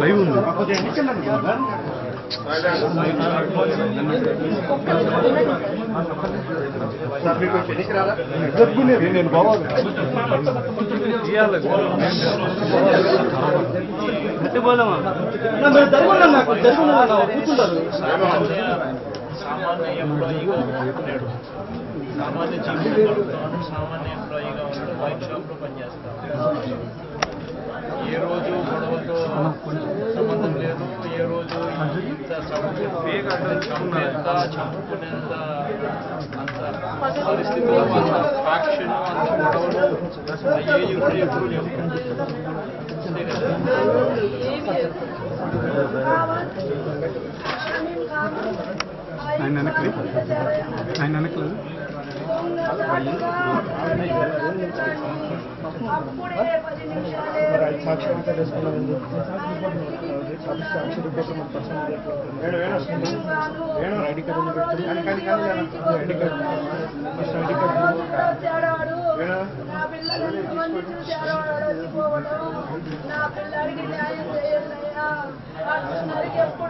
Live ఉంది. నేను బావాలి సామాన్య ఎంప్లాయీగా ఉన్నాడు సామాన్య జీవితం గడుపుతాడు సామాన్య ఎంప్లాయీగా ఉన్నాడు వైన్ షాప్లో పనిచేస్తాడు ఏ రోజు గొడవతో సంబంధం లేదు ఏ రోజు ఇంత చంపే చంపేంత చంపుకునేంత అంత పరిస్థితులు అంత ఫ్యాక్షన్ అంత గొడవలు అయ్యేవి కూడా ఎప్పుడు లేవు అంతే కదా ఆయన వెనక్కి ఆయన నా పిల్లడికి న్యాయం అందరికి ఎప్పుడన్నా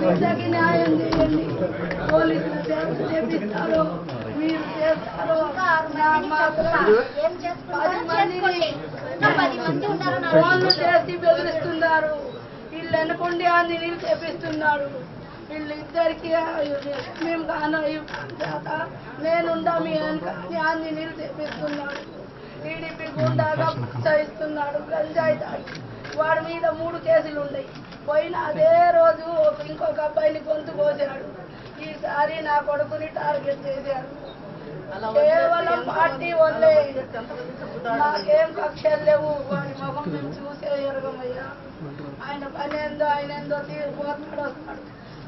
బిడ్డకి న్యాయం చేయండి. పోలీసులు చేపిస్తారు మీరు చేస్తారు పది మంది ఉన్నారు నా ఫోన్లు చేసి బెదిరిస్తున్నారు. వీళ్ళు అనుకుండి ఆంజనీయులు చేపిస్తున్నాడు వీళ్ళిద్దరికి మేము కాను నేనుండా మీ వెనక అని ఆంజనీయులు చేపిస్తున్నాడు టీడీపీ గుండాగా ప్రోత్సహిస్తున్నాడు. గంజాయి తాగి. వాడి మీద మూడు కేసులు ఉన్నాయి. పోయిన అదే రోజు ఇంకొక అబ్బాయిని గొంతు కోసాడు. ఈసారి నా కొడుకుని టార్గెట్ చేశాడు కేవలం పార్టీ వల్లే నాకేం కక్షలు లేవు. వాడి మేము చూసే ఎరగమయ్యా. ఆయన పని ఏందో ఆయన ఏందో తీరు పోతాడు వస్తాడు